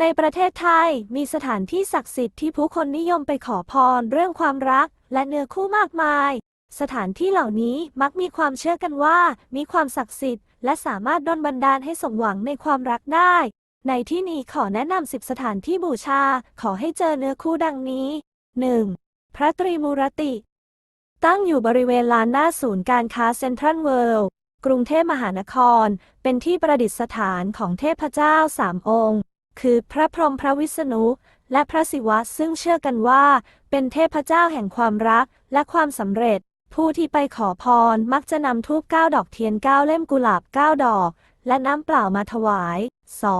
ในประเทศไทยมีสถานที่ศักดิ์สิทธิ์ที่ผู้คนนิยมไปขอพรเรื่องความรัก และเนื้อคู่มากมาย สถานที่เหล่านี้มักมีความเชื่อกันว่า มีความศักดิ์สิทธิ์และสามารถดลบันดาลให้สมหวังในความรักได้ ในที่นี้ขอแนะนำสิบสถานที่บูชาขอให้เจอเนื้อคู่ดังนี้ 1. พระตรีมูรติ ตั้งอยู่บริเวณลานหน้าศูนย์การค้าเซ็นทรัลเวิลด์กรุงเทพมหานคร เป็นที่ประดิษฐานของเทพเจ้าสามองค์ คือพระพรหมพระวิษณุ และพระศิวะซึ่งเชื่อกันว่า เป็นเทพเจ้าแห่งความรักและความสำเร็จ ผู้ที่ไปขอพรมักจะนำทูบเก้าดอกเทียนเก้าเล่มกุหลาบเก้าดอก และน้ำเปล่ามาถวาย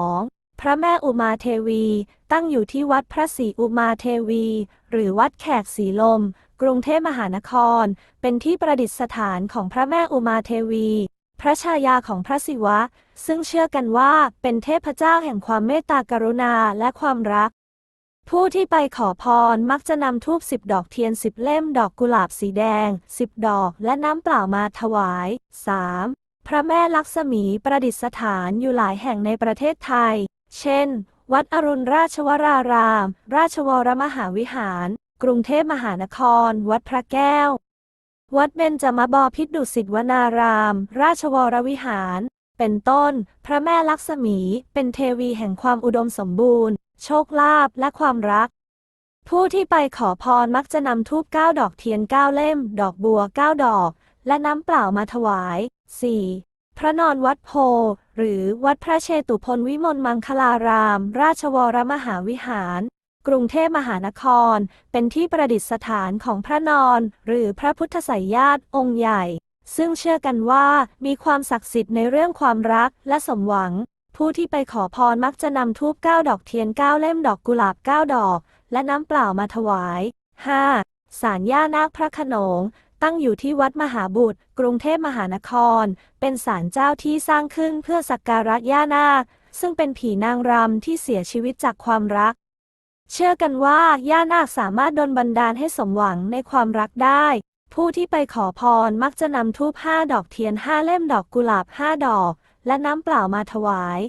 2. พระแม่อุมาเทวี ตั้งอยู่ที่วัดพระศรีอุมาเทวี หรือวัดแขกศรีลม กรุงเทพมหานคร เป็นที่ประดิษฐานของพระแม่อุมาเทวี พระชายาของพระศิวะ ซึ่งเชื่อกันว่าเป็นเทพเจ้าแห่งความเมตตากรุณาและความรัก ผู้ที่ไปขอพรมักจะนำทูบสิบดอกเทียนสิบเล่มดอกกุหลาบสีแดงสิบดอกและน้ำเปล่ามาถวาย 3. พระแม่ลักษมีประดิษฐานอยู่หลายแห่งในประเทศไทย เช่น วัดอรุณราชวราราม ราชวรมหาวิหาร กรุงเทพมหานคร วัดพระแก้ว วัดเบญจมบพิตรดุสิตวนาราม ราชวรวิหาร เป็นต้น พระแม่ลักษมี เป็นเทวีแห่งความอุดมสมบูรณ์ โชคลาภและความรัก ผู้ที่ไปขอพรมักจะนำทูบเก้าดอกเทียนเก้าเล่ม ดอกบัวเก้าดอก และน้ำเปล่ามาถวาย 4. พระนอนวัดโพ หรือวัดพระเชตุพนวิมลมังคลาราม ราชวรมหาวิหาร กรุงเทพมหานคร เป็นที่ประดิษฐานของพระนอน หรือพระพุทธไสยญาติองค์ใหญ่ ซึ่งเชื่อกันว่ามีความศักดิ์สิทธิ์ในเรื่องความรักและสมหวัง ผู้ที่ไปขอพรมักจะนำทูบเก้าดอกเทียนเก้าเล่มดอกกุหลาบเก้าดอก และน้ำเปล่ามาถวาย 5. ศาลย่านาคพระขนงตั้งอยู่ที่วัดมหาบุตร กรุงเทพมหานคร เป็นศาลเจ้าที่สร้างขึ้นเพื่อสักการะย่านาค ซึ่งเป็นผีนางรำที่เสียชีวิตจากความรัก เชื่อกันว่าย่านาคสามารถดลบันดาลให้สมหวังในความรักได้ ผู้ที่ไปขอพรมักจะนำทูบห้าดอกเทียนห้าเล่มดอกกุหลาบห้าดอก และน้ำเปล่ามาถวาย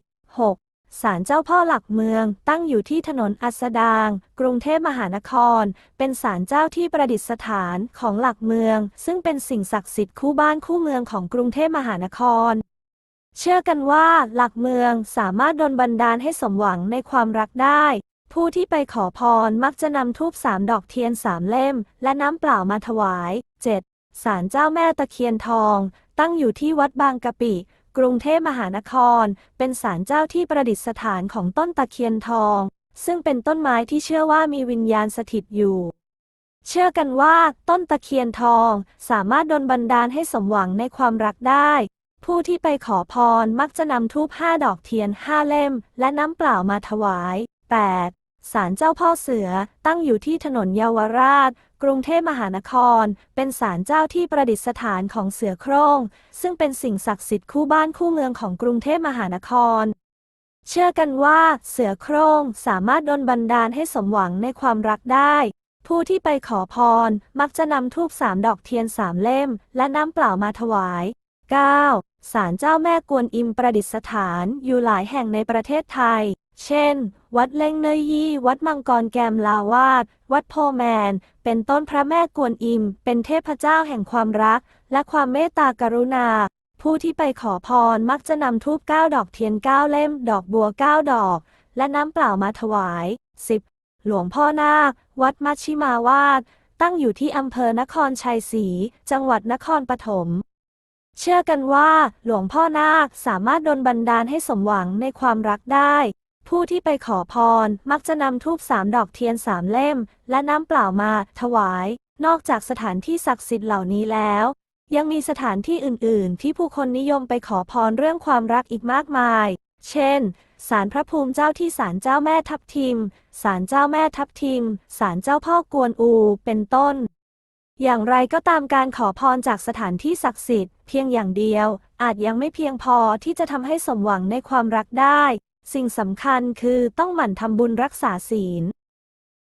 6. ศาลเจ้าพ่อหลักเมืองตั้งอยู่ที่ถนนอัสดาง กรุงเทพมหานคร เป็นศาลเจ้าที่ประดิษฐานของหลักเมือง ซึ่งเป็นสิ่งศักดิ์สิทธิ์คู่บ้านคู่เมืองของกรุงเทพมหานคร เชื่อกันว่าหลักเมืองสามารถดลบันดาลให้สมหวังในความรักได้ ผู้ที่ไปขอพรมักจะนำทูบสามดอกเทียนสามเล่ม และน้ำเปล่ามาถวาย 7. ศาลเจ้าแม่ตะเคียนทอง ตั้งอยู่ที่วัดบางกะปิ กรุงเทพมหานคร เป็นศาลเจ้าที่ประดิษฐานของต้นตะเคียนทอง ซึ่งเป็นต้นไม้ที่เชื่อว่ามีวิญญาณสถิตอยู่เชื่อกันว่าต้นตะเคียนทองสามารถดลบันดาลให้สมหวังในความรักได้ ผู้ที่ไปขอพรมักจะนำทูบห้าดอกเทียนห้าเล่ม และน้ำเปล่ามาถวาย 8. ศาลเจ้าพ่อเสือตั้งอยู่ที่ถนนเยาวราช กรุงเทพมหานคร เป็นศาลเจ้าที่ประดิษฐานของเสือโคร่ง ซึ่งเป็นสิ่งศักดิ์สิทธิ์คู่บ้านคู่เมืองของกรุงเทพมหานคร เชื่อกันว่าเสือโคร่งสามารถดลบันดาลให้สมหวังในความรักได้ ผู้ที่ไปขอพรมักจะนำทูบสามดอกเทียนสามเล่ม และน้ำเปล่ามาถวาย 9. ศาลเจ้าแม่กวนอิมประดิษฐานอยู่หลายแห่งในประเทศไทย เช่น วัดเล่งเนยยี่ วัดมังกรแกมลาวาด วัดโพแมน เป็นต้นพระแม่กวนอิม เป็นเทพเจ้าแห่งความรัก และความเมตตากรุณา ผู้ที่ไปขอพรมักจะนำทูบเก้าดอกเทียนเก้าเล่ม ดอกบัวเก้าดอก และน้ำเปล่ามาถวาย 10. หลวงพ่อนาค วัดมัชชิมาวาด ตั้งอยู่ที่อำเภอนครชัยศรี จังหวัดนครปฐม เชื่อกันว่าหลวงพ่อนาคสามารถดลบันดาลให้สมหวังในความรักได้ ผู้ที่ไปขอพรมักจะนำทูบสามดอกเทียนสามเล่ม และน้ำเปล่ามาถวาย นอกจากสถานที่ศักดิ์สิทธิ์เหล่านี้แล้ว ยังมีสถานที่อื่น ๆ ที่ผู้คนนิยมไปขอพรเรื่องความรักอีกมากมาย เช่น ศาลพระภูมิเจ้าที่ศาลเจ้าแม่ทับทิม ศาลเจ้าแม่ทับทิม ศาลเจ้าพ่อกวนอู เป็นต้น อย่างไรก็ตามการขอพรจากสถานที่ศักดิ์สิทธิ์เพียงอย่างเดียว อาจยังไม่เพียงพอที่จะทำให้สมหวังในความรักได้ สิ่งสำคัญคือต้องหมั่นทำบุญรักษาศีล